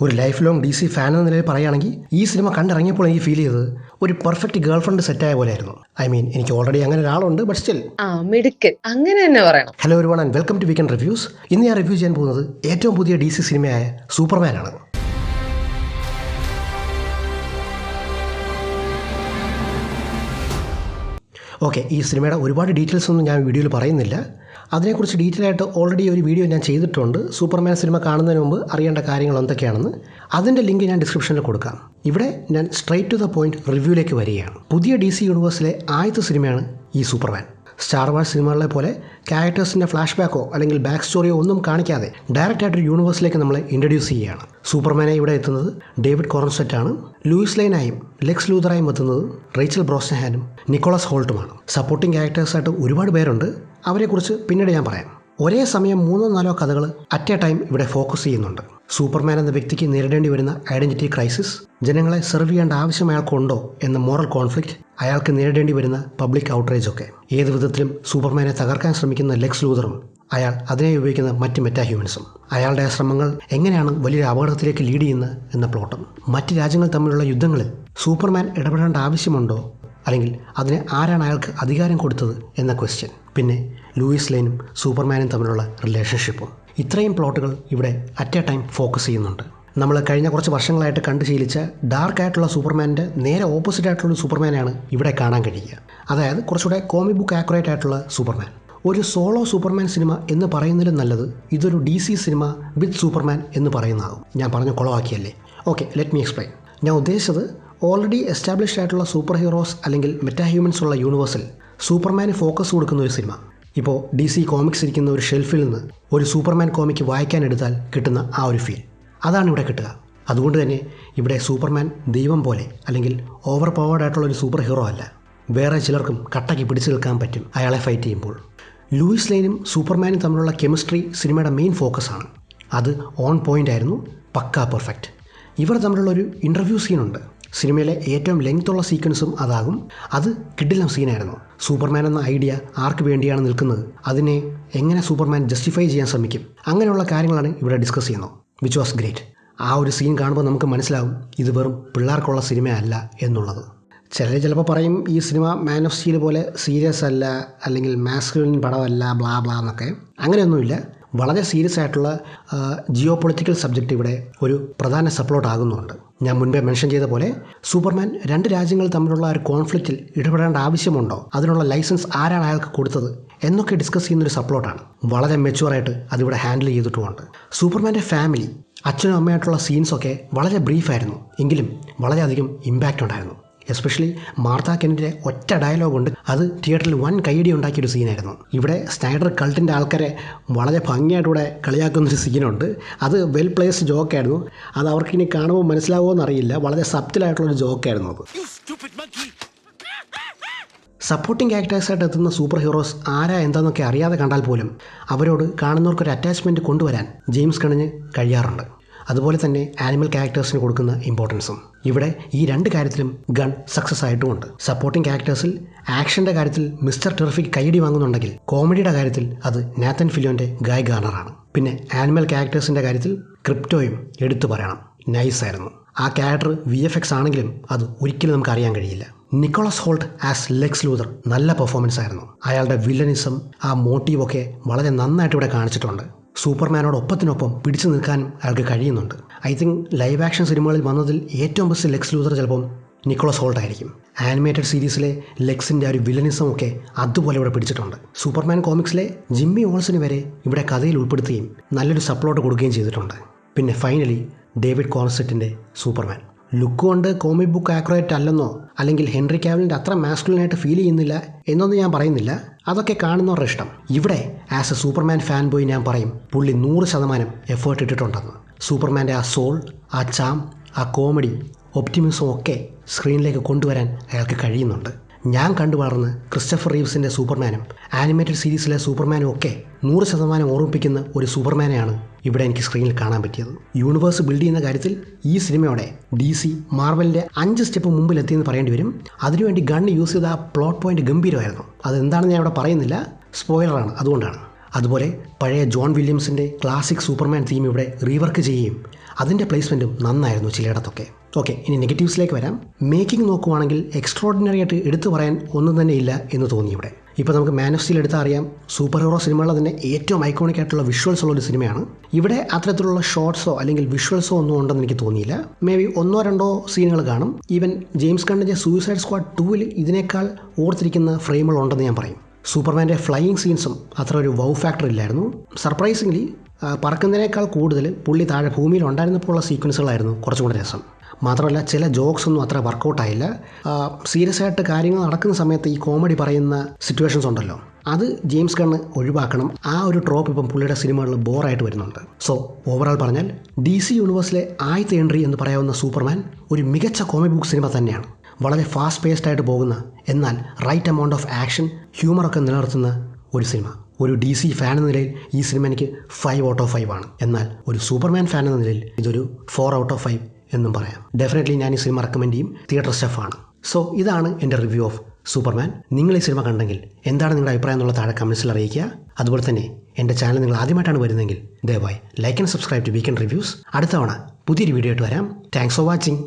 ഒരു life long D C fan എന്ന നിലയിൽ പറയുകയാണെങ്കിൽ ഈ സിനിമ കണ്ടിറങ്ങിയപ്പോൾ എനിക്ക് ഫീൽ ചെയ്തത് ഒരു പെർഫെക്റ്റ് ഗേൾ ഫ്രണ്ട് സെറ്റായ പോലെയായിരുന്നു. ഐ മീൻ എനിക്ക് ഓൾറെഡി അങ്ങനെ ഒരാളുണ്ട് ബട്ട് സ്റ്റിൽ മിടുക്കൻ. അങ്ങനെ തന്നെ പറയണം. ഹലോ ഒരു and welcome to weekend reviews ഇന്ന് ഞാൻ റിവ്യൂ ചെയ്യാൻ പോകുന്നത് ഏറ്റവും പുതിയ ഡി സി സിനിമയായ സൂപ്പർമാനാണ് ഓക്കെ ഈ സിനിമയുടെ ഒരുപാട് ഡീറ്റെയിൽസ് ഒന്നും ഞാൻ വീഡിയോയിൽ പറയുന്നില്ല. അതിനെക്കുറിച്ച് ഡീറ്റെയിൽ ആയിട്ട് ഓൾറെഡി ഒരു വീഡിയോ ഞാൻ ചെയ്തിട്ടുണ്ട്. സൂപ്പർമാൻ സിനിമ കാണുന്നതിന് മുമ്പ് അറിയേണ്ട കാര്യങ്ങൾ എന്തൊക്കെയാണെന്ന്. അതിന്റെ ലിങ്ക് ഞാൻ ഡിസ്ക്രിപ്ഷനിൽ കൊടുക്കാം. ഇവിടെ ഞാൻ സ്ട്രൈറ്റ് ടു ദ പോയിന്റ് റിവ്യൂയിലേക്ക് വരികയാണ്. പുതിയ ഡി സി യൂണിവേഴ്സിലെ ആദ്യത്തെ സിനിമയാണ് ഈ സൂപ്പർമാൻ. സ്റ്റാർ വാർസ് സിനിമകളിലെ പോലെ ക്യാരക്ടേഴ്സിന്റെ ഫ്ലാഷ് ബാക്കോ അല്ലെങ്കിൽ ബാക്ക് സ്റ്റോറിയോ ഒന്നും കാണിക്കാതെ ഡയറക്റ്റായിട്ട് യൂണിവേഴ്സിലേക്ക് നമ്മളെ ഇൻട്രൊഡ്യൂസ് ചെയ്യുകയാണ്. സൂപ്പർമാനെ ഇവിടെ എത്തുന്നത് ഡേവിഡ് കോറൻസെറ്റാണ് ലൂയിസ് ലൈനായും ലെക്സ് ലൂതറായും എത്തുന്നത് റേച്ചൽ ബ്രോസ്നഹാനും നിക്കോളസ് ഹോൾട്ടുമാണ് സപ്പോർട്ടിംഗ് ക്യാരക്ടേഴ്സായിട്ട് ഒരുപാട് പേരുണ്ട്. അവരെക്കുറിച്ച് പിന്നീട് ഞാൻ പറയാം. ഒരേ സമയം മൂന്നോ നാലോ കഥകൾ അറ്റ് എ ടൈം ഇവിടെ ഫോക്കസ് ചെയ്യുന്നുണ്ട്. സൂപ്പർമാൻ എന്ന വ്യക്തിക്ക് നേരിടേണ്ടി വരുന്ന ഐഡന്റിറ്റി ക്രൈസിസ് ജനങ്ങളെ സെർവ് ചെയ്യേണ്ട ആവശ്യം അയാൾക്കുണ്ടോ എന്ന മോറൽ കോൺഫ്ലിക്റ്റ് അയാൾക്ക് നേരിടേണ്ടി വരുന്ന പബ്ലിക് ഔട്ട്റേജൊക്കെ ഏത് വിധത്തിലും സൂപ്പർമാനെ തകർക്കാൻ ശ്രമിക്കുന്ന ലെക്സ് ലൂതറും അയാൾ അതിനെ ഉപയോഗിക്കുന്ന മറ്റ് മെറ്റാ ഹ്യൂമൻസും അയാളുടെ ശ്രമങ്ങൾ എങ്ങനെയാണ് വലിയൊരു അപകടത്തിലേക്ക് ലീഡ് ചെയ്യുന്നത് എന്ന പ്ലോട്ടും മറ്റ് രാജ്യങ്ങൾ തമ്മിലുള്ള യുദ്ധങ്ങളിൽ സൂപ്പർമാൻ ഇടപെടേണ്ട ആവശ്യമുണ്ടോ? അല്ലെങ്കിൽ അതിന് ആരാണ് അയാൾക്ക് അധികാരം കൊടുത്തത് എന്ന ക്വസ്റ്റ്യൻ പിന്നെ ലൂയിസ് ലൈനും സൂപ്പർമാനും തമ്മിലുള്ള റിലേഷൻഷിപ്പും ഇത്രയും പ്ലോട്ടുകൾ ഇവിടെ അറ്റ് എ ടൈം ഫോക്കസ് ചെയ്യുന്നുണ്ട്. നമ്മൾ കഴിഞ്ഞ കുറച്ച് വർഷങ്ങളായിട്ട് കണ്ടു ശീലിച്ച ഡാർക്ക് ആയിട്ടുള്ള സൂപ്പർമാന്റെ നേരെ ഓപ്പോസിറ്റ് ആയിട്ടുള്ള സൂപ്പർമാനാണ് ഇവിടെ കാണാൻ കഴിയുക. അതായത് കുറച്ചുകൂടെ കോമിക് ബുക്ക് ആക്യുറേറ്റ് ആയിട്ടുള്ള സൂപ്പർമാൻ ഒരു സോളോ സൂപ്പർമാൻ സിനിമ എന്ന് പറയുന്നതിലും നല്ലത് ഇതൊരു ഡി സി സിനിമ വിത്ത് സൂപ്പർമാൻ എന്ന് പറയുന്നതാകും ഞാൻ പറഞ്ഞ കുളവാക്കിയല്ലേ? ഓക്കെ ലെറ്റ് മീ എക്സ്പ്ലെയിൻ ഞാൻ ഉദ്ദേശിച്ചത് ഓൾറെഡി എസ്റ്റാബ്ലിഷ്ഡ് ആയിട്ടുള്ള സൂപ്പർ ഹീറോസ് അല്ലെങ്കിൽ മെറ്റാ ഹ്യൂമൻസ് ഉള്ള യൂണിവേഴ്സിൽ സൂപ്പർമാന് ഫോക്കസ് കൊടുക്കുന്ന ഒരു സിനിമ ഇപ്പോൾ ഡി സി കോമിക്സ് ഇരിക്കുന്ന ഒരു ഷെൽഫിൽ നിന്ന് ഒരു സൂപ്പർമാൻ കോമിക്ക് വായിക്കാൻ എടുത്താൽ കിട്ടുന്ന ആ ഒരു ഫീൽ അതാണ് ഇവിടെ കിട്ടുക. അതുകൊണ്ട് തന്നെ ഇവിടെ സൂപ്പർമാൻ ദൈവം പോലെ അല്ലെങ്കിൽ ഓവർ പവേർഡ് ആയിട്ടുള്ള ഒരു സൂപ്പർ ഹീറോ അല്ല. വേറെ ചിലർക്കും കട്ടയ്ക്ക് പിടിച്ചു നിൽക്കാൻ പറ്റും അയാളെ ഫൈറ്റ് ചെയ്യുമ്പോൾ. ലൂയിസ് ലൈനും സൂപ്പർമാനും തമ്മിലുള്ള കെമിസ്ട്രി സിനിമയുടെ മെയിൻ ഫോക്കസ് ആണ്. അത് ഓൺ പോയിന്റ് ആയിരുന്നു പക്കാ പെർഫെക്റ്റ് ഇവർ തമ്മിലുള്ള ഒരു ഇന്റർവ്യൂ സീനുണ്ട് സിനിമയിലെ ഏറ്റവും ലെങ്ത്തുള്ള സീക്വൻസും അതാകും. അത് കിഡിലം സീനായിരുന്നു സൂപ്പർമാൻ എന്ന ഐഡിയ ആർക്ക് വേണ്ടിയാണ് നിൽക്കുന്നത്? അതിനെ എങ്ങനെ സൂപ്പർമാൻ ജസ്റ്റിഫൈ ചെയ്യാൻ ശ്രമിക്കും? അങ്ങനെയുള്ള കാര്യങ്ങളാണ് ഇവിടെ ഡിസ്കസ് ചെയ്യുന്നത്. വിച്ച് വാസ് ഗ്രേറ്റ് ആ ഒരു സീൻ കാണുമ്പോൾ നമുക്ക് മനസ്സിലാവും ഇത് വെറും പിള്ളേർക്കുള്ള സിനിമയല്ല എന്നുള്ളത്. ചിലർ ചിലപ്പോൾ പറയും ഈ സിനിമ മാൻ ഓഫ് സ്റ്റീൽ പോലെ സീരിയസ് അല്ല അല്ലെങ്കിൽ മാസ്കുലിൻ പടമല്ല ബ്ലാ ബ്ലാ എന്നൊക്കെ. അങ്ങനെയൊന്നുമില്ല. വളരെ സീരിയസ് ആയിട്ടുള്ള ജിയോ പൊളിറ്റിക്കൽ സബ്ജക്റ്റ് ഇവിടെ ഒരു പ്രധാന സപ്ലോട്ട് ആകുന്നുണ്ട്. ഞാൻ മുൻപേ മെൻഷൻ ചെയ്ത പോലെ സൂപ്പർമാൻ രണ്ട് രാജ്യങ്ങൾ തമ്മിലുള്ള ഒരു കോൺഫ്ലിക്റ്റിൽ ഇടപെടേണ്ട ആവശ്യമുണ്ടോ? അതിനുള്ള ലൈസൻസ് ആരാണ് അയാൾക്ക് കൊടുത്തത്? എന്നൊക്കെ ഡിസ്കസ് ചെയ്യുന്ന ഒരു സപ്ലോട്ടാണ് വളരെ മെച്ചുവറായിട്ട് അതിവിടെ ഹാൻഡിൽ ചെയ്തിട്ടുമുണ്ട്. സൂപ്പർമാന്റെ ഫാമിലി അച്ഛനും അമ്മയായിട്ടുള്ള സീൻസൊക്കെ വളരെ ബ്രീഫായിരുന്നു എങ്കിലും വളരെയധികം ഇമ്പാക്റ്റ് ഉണ്ടായിരുന്നു. എസ്പെഷ്യലി മാർത്താ കെന്നിന്റെ ഒറ്റ ഡയലോഗുണ്ട് അത് തിയേറ്ററിൽ വൻ കൈയടി ഉണ്ടാക്കിയൊരു സീനായിരുന്നു ഇവിടെ സ്നൈഡർ കൾട്ടിന്റെ ആൾക്കാരെ വളരെ ഭംഗിയായിട്ടൂടെ കളിയാക്കുന്നൊരു സീനുണ്ട് അത് വെൽ പ്ലേസ്ഡ് ജോക്കായിരുന്നു അത് അവർക്ക് ഇനി കാണുമ്പോൾ മനസ്സിലാവുമോ എന്നറിയില്ല. വളരെ സബ്റ്റിലായിട്ടുള്ളൊരു ജോക്കായിരുന്നു അത്. സപ്പോർട്ടിംഗ് ആക്ടേഴ്സായിട്ട് എത്തുന്ന സൂപ്പർ ഹീറോസ് ആരാ എന്താണെന്നൊക്കെ അറിയാതെ കണ്ടാൽ പോലും അവരോട് കാണുന്നവർക്കൊരു അറ്റാച്ച്മെന്റ് കൊണ്ടുവരാൻ ജെയിംസ് കണിഞ്ഞ് കഴിയാറുണ്ട്. അതുപോലെ തന്നെ ആനിമൽ ക്യാരക്ടേഴ്സിന് കൊടുക്കുന്ന ഇമ്പോർട്ടൻസും ഇവിടെ ഈ രണ്ട് കാര്യത്തിലും ഗൺ സക്സസ് ആയിട്ടുമുണ്ട്. സപ്പോർട്ടിംഗ് ക്യാരക്ടേഴ്സിൽ ആക്ഷന്റെ കാര്യത്തിൽ മിസ്റ്റർ ടെറിഫിക് കൈയടി വാങ്ങുന്നുണ്ടെങ്കിൽ കോമഡിയുടെ കാര്യത്തിൽ അത് നാത്തൻ ഫിലോന്റെ ഗായ് ഗാർണറാണ് പിന്നെ ആനിമൽ ക്യാരക്ടേഴ്സിന്റെ കാര്യത്തിൽ ക്രിപ്റ്റോയും എടുത്തു പറയണം. നൈസ് ആയിരുന്നു. ആ ക്യാരക്ടർ വി എഫ് എക്സ് ആണെങ്കിലും അത് ഒരിക്കലും നമുക്ക് അറിയാൻ കഴിയില്ല. Nicholas Hoult as Lex Luthor നല്ല പെർഫോമൻസ് ആയിരുന്നു. അയാളുടെ വില്ലനിസം ആ മോട്ടീവൊക്കെ വളരെ നന്നായിട്ട് ഇവിടെ കാണിച്ചിട്ടുണ്ട്. സൂപ്പർമാനോട് ഒപ്പത്തിനൊപ്പം പിടിച്ചു നിൽക്കാനും അയാൾക്ക് കഴിയുന്നുണ്ട്. ഐ തിങ്ക് ലൈവ് ആക്ഷൻ സിനിമകളിൽ വന്നതിൽ ഏറ്റവും ബെസ്റ്റ് ലെക്സ് ലൂതർ ചിലപ്പം നിക്കോളസ് ഹോൾട്ട് ആയിരിക്കും. ആനിമേറ്റഡ് സീരീസിലെ ലെക്സിന്റെ ഒരു വില്ലനിസം ഒക്കെ അതുപോലെ ഇവിടെ പിടിച്ചിട്ടുണ്ട്. സൂപ്പർമാൻ കോമിക്സിലെ ജിമ്മി ഓൾസിന് വരെ ഇവിടെ കഥയിൽ ഉൾപ്പെടുത്തുകയും നല്ലൊരു സപ്ലോട്ട് കൊടുക്കുകയും ചെയ്തിട്ടുണ്ട്. പിന്നെ ഫൈനലി ഡേവിഡ് കോൺസെറ്റിന്റെ സൂപ്പർമാൻ. ലുക്ക് കൊണ്ട് കോമിക് ബുക്ക് ആക്യുറേറ്റ് അല്ലെന്നോ അല്ലെങ്കിൽ ഹെൻറി കാവലിന്റെ അത്ര മാസ്കുലിനായിട്ട് ഫീൽ ചെയ്യുന്നില്ല എന്നൊന്നും ഞാൻ പറയുന്നില്ല. അതൊക്കെ കാണുന്നവരുടെ ഇഷ്ടം. ഇവിടെ as a Superman fan boy ഞാൻ പറയും പുള്ളി നൂറ് ശതമാനം എഫേർട്ട് ഇട്ടിട്ടുണ്ടെന്ന്. സൂപ്പർമാന്റെ ആ സോൾ ആ ചാം ആ കോമഡി ഒപ്റ്റിമിസം ഒക്കെ സ്ക്രീനിലേക്ക് കൊണ്ടുവരാൻ അയാൾക്ക് കഴിയുന്നുണ്ട്. ഞാൻ കണ്ടു വളർന്ന് ക്രിസ്റ്റഫർ റീവ്സിന്റെ സൂപ്പർമാനും ആനിമേറ്റഡ് സീരീസിലെ സൂപ്പർമാനും ഒക്കെ നൂറ് ശതമാനം ഓർമ്മിപ്പിക്കുന്ന ഒരു സൂപ്പർമാനെയാണ് ഇവിടെ എനിക്ക് സ്ക്രീനിൽ കാണാൻ പറ്റിയത്. യൂണിവേഴ്സ് ബിൽഡ് ചെയ്യുന്ന കാര്യത്തിൽ ഈ സിനിമയോടെ ഡി സി മാർവലിന്റെ അഞ്ച് സ്റ്റെപ്പ് മുമ്പിലെത്തിയെന്ന് പറയേണ്ടി വരും. അതിനുവേണ്ടി ഗൺ യൂസ് ചെയ്ത ആ പ്ലോട്ട് പോയിന്റ് ഗംഭീരമായിരുന്നു. അതെന്താണെന്ന് ഞാൻ ഇവിടെ പറയുന്നില്ല. സ്പോയിലറാണ്. അതുകൊണ്ടാണ്. അതുപോലെ പഴയ ജോൺ വില്യംസിന്റെ ക്ലാസിക് സൂപ്പർമാൻ തീം ഇവിടെ റീവർക്ക് ചെയ്യുകയും അതിന്റെ പ്ലേസ്മെന്റും നന്നായിരുന്നു ചിലയിടത്തൊക്കെ. ഓക്കെ ഇനി നെഗറ്റീവ്സിലേക്ക് വരാം. മേക്കിംഗ് നോക്കുവാണെങ്കിൽ എക്സ്ട്രോർഡിനറി ആയിട്ട് എടുത്തു പറയാൻ ഒന്നും തന്നെ ഇല്ല എന്ന് തോന്നി ഇവിടെ. ഇപ്പോൾ നമുക്ക് മാൻ ഓഫ് സ്റ്റീൽ എടുത്താൽ അറിയാം. സൂപ്പർ ഹീറോ സിനിമകളിൽ തന്നെ ഏറ്റവും ഐക്കോണിക് ആയിട്ടുള്ള വിഷ്വൽസ് ഉള്ള ഒരു സിനിമയാണ്. ഇവിടെ അത്തരത്തിലുള്ള ഷോർട്സോ അല്ലെങ്കിൽ വിഷ്വൽസോ ഒന്നും ഉണ്ടെന്ന് എനിക്ക് തോന്നിയില്ല. മേ ബി ഒന്നോ രണ്ടോ സീനുകൾ കാണും. ഈവൻ ജെയിംസ് കണ്ണിന്റെ സൂയിസൈഡ് സ്ക്വാഡ് ടൂവിൽ ഇതിനേക്കാൾ ഓർത്തിരിക്കുന്ന ഫ്രെയിമുകൾ ഉണ്ടെന്ന് ഞാൻ പറയും. സൂപ്പർമാന്റെ ഫ്ലൈയിങ് സീൻസും അത്ര ഒരു വൗ ഫാക്ടർ ഇല്ലായിരുന്നു. സർപ്രൈസിംഗ്ലി പറക്കുന്നതിനേക്കാൾ കൂടുതൽ പുള്ളി താഴെ ഭൂമിയിൽ ഉണ്ടായിരുന്നപ്പോൾ ഉള്ള സീക്വൻസുകളായിരുന്നു കുറച്ചും കൂടെ രസം. മാത്രമല്ല ചില ജോക്സ് ഒന്നും അത്ര വർക്കൗട്ടായില്ല. സീരിയസ് ആയിട്ട് കാര്യങ്ങൾ നടക്കുന്ന സമയത്ത് ഈ കോമഡി പറയുന്ന സിറ്റുവേഷൻസ് ഉണ്ടല്ലോ. അത് ജെയിംസ് ഗണ്ണ് ഒഴിവാക്കണം. ആ ഒരു ട്രോപ്പ് ഇപ്പം പുള്ളിയുടെ സിനിമകളിൽ ബോറായിട്ട് വരുന്നുണ്ട്. സോ ഓവറോൾ പറഞ്ഞാൽ ഡി സി യൂണിവേഴ്സിലെ ആദ്യത്തെ എൻട്രി എന്ന് പറയാവുന്ന സൂപ്പർമാൻ ഒരു മികച്ച കോമിക് ബുക്ക് സിനിമ തന്നെയാണ്. വളരെ ഫാസ്റ്റ് പേസ്ഡ് ആയിട്ട് പോകുന്ന എന്നാൽ റൈറ്റ് എമൗണ്ട് ഓഫ് ആക്ഷൻ ഹ്യൂമറൊക്കെ നിലനിർത്തുന്ന ഒരു സിനിമ. ഒരു ഡി സി ഫാൻ എന്ന നിലയിൽ ഈ സിനിമ എനിക്ക് ഫൈവ് ഔട്ട് ഓഫ് ഫൈവ് ആണ്. എന്നാൽ ഒരു സൂപ്പർമാൻ ഫാൻ എന്ന നിലയിൽ ഇതൊരു ഫോർ ഔട്ട് ഓഫ് ഫൈവ് എന്നും പറയാം. ഡെഫിനറ്റ്ലി ഞാൻ ഈ സിനിമ റെക്കമെൻഡ് ചെയ്യും. തിയേറ്റർ സ്റ്റെഫാണ് സോ ഇതാണ് എന്റെ റിവ്യൂ ഓഫ് സൂപ്പർമാൻ നിങ്ങൾ ഈ സിനിമ കണ്ടെങ്കിൽ എന്താണ് നിങ്ങളുടെ അഭിപ്രായം എന്നുള്ള താഴെ കമൻസിൽ അറിയിക്കുക. അതുപോലെ തന്നെ എന്റെ ചാനൽ നിങ്ങൾ ആദ്യമായിട്ടാണ് വരുന്നതെങ്കിൽ ദയവായി like and subscribe to weekend reviews അടുത്തവണ പുതിയൊരു വീഡിയോ ആയിട്ട് വരാം. Thanks for watching